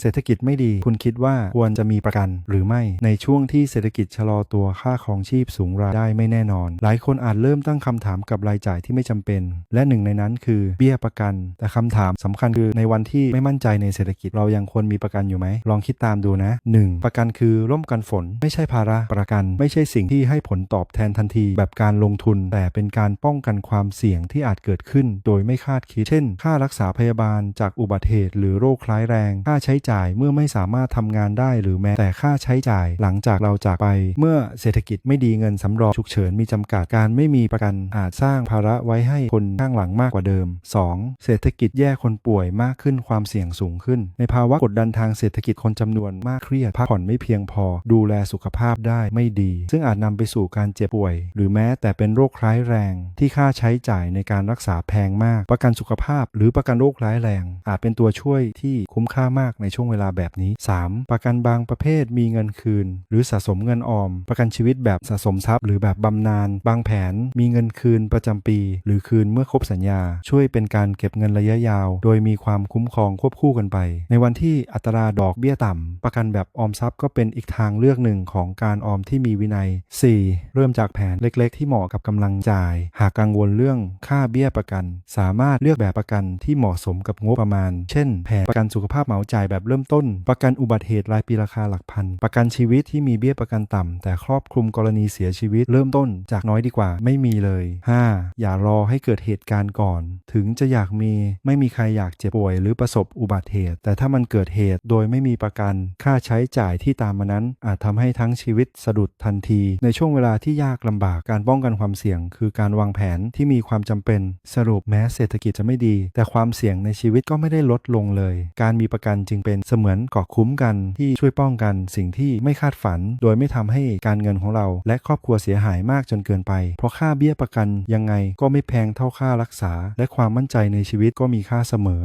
เศรษฐกิจไม่ดี คุณคิดว่าควรจะมีประกันหรือไม่ในช่วงที่เศรษฐกิจชะลอตัวค่าครองชีพสูงรายได้ไม่แน่นอน หลายคนอาจเริ่มตั้งคำถามกับรายจ่ายที่ไม่จำเป็น และหนึ่งในนั้นคือเบี้ยประกัน แต่คำถามสำคัญคือในวันที่ไม่มั่นใจในเศรษฐกิจเรายังควรมีประกันอยู่ไหม ลองคิดตามดูนะ 1. ประกันคือร่มกันฝน ไม่ใช่ภาระประกัน ไม่ใช่สิ่งที่ให้ผลตอบแทนทันที แบบการลงทุน แต่เป็นการป้องกันความเสี่ยงที่อาจเกิดขึ้น โดยไม่คาดคิด เช่น ค่ารักษาพยาบาลจากอุบัติเหตุ หรือโรคร้ายแรง ค่าใช้จ่ายเมื่อไม่สามารถทำงานได้หรือแม้แต่ค่าใช้จ่ายหลังจากเราจากไป เมื่อเศรษฐกิจไม่ดีเงินสำรองฉุกเฉินมีจำกัดการไม่มีประกันอาจสร้างภาระไว้ให้คนข้างหลังมากกว่าเดิม 2. เศรษฐกิจแย่คนป่วยมากขึ้นความเสี่ยงสูงขึ้น ในภาวะกดดันทางเศรษฐกิจคนจำนวนมากเครียดพักผ่อนไม่เพียงพอ ดูแลสุขภาพได้ไม่ดี ซึ่งอาจนำไปสู่การเจ็บป่วย หรือแม้แต่เป็นโรคร้ายแรง ที่ค่าใช้จ่ายในการรักษาแพงมาก ประกันสุขภาพ หรือประกันโรคร้ายแรง อาจเป็นตัวช่วยที่คุ้มค่ามากในช่วงเวลาแบบนี้ 3. ประกันบางประเภทมีเงินคืน หรือสะสมเงินออม ประกันชีวิตแบบสะสมทรัพย์ หรือแบบบำนาญบางแผนมีเงินคืนประจำปี หรือคืนเมื่อครบสัญญา ช่วยเป็นการเก็บเงินระยะยาว โดยมีความคุ้มครองควบคู่กันไป ในวันที่อัตราดอกเบี้ยต่ำ ประกันแบบออมทรัพย์ก็เป็นอีกทางเลือกหนึ่งของการออมที่มีวินัย 4. เริ่มจากแผนเล็กๆ ที่เหมาะกับกำลังจ่าย หากกังวลเรื่องค่าเบี้ยประกัน สามารถเลือกแบบประกันที่เหมาะสมกับงบประมาณ เช่น แผนประกันสุขภาพเหมาจ่ายแบบเริ่มต้น ประกันอุบัติเหตุรายปีราคาหลักพัน ประกันชีวิตที่มีเบี้ยประกันต่ำแต่ครอบคลุมกรณีเสียชีวิต เริ่มต้นจากน้อยดีกว่าไม่มีเลย 5. อย่ารอให้เกิดเหตุการณ์ก่อน ถึงจะอยากมีไม่มีใครอยากเจ็บป่วยหรือประสบอุบัติเหตุ แต่ถ้ามันเกิดเหตุโดยไม่มีประกัน ค่าใช้จ่ายที่ตามมานั้น อาจทำให้ทั้งชีวิตสะดุดทันที ในช่วงเวลาที่ยากลำบากการป้องกันความเสี่ยง คือการวางแผนที่มีความจำเป็น สรุปแม้เศรษฐกิจจะไม่ดี แต่ความเสี่ยงในชีวิตก็ไม่ได้ลดลงเลย การมีประกันจึงเป็นเสมือนเกาะคุ้มกันที่ช่วยป้องกันสิ่งที่ไม่คาดฝัน โดยไม่ทำให้การเงินของเรา และครอบครัวเสียหายมากจนเกินไป เพราะค่าเบี้ยประกันยังไงก็ไม่แพงเท่าค่ารักษา และความมั่นใจในชีวิตก็มีค่าเสมอ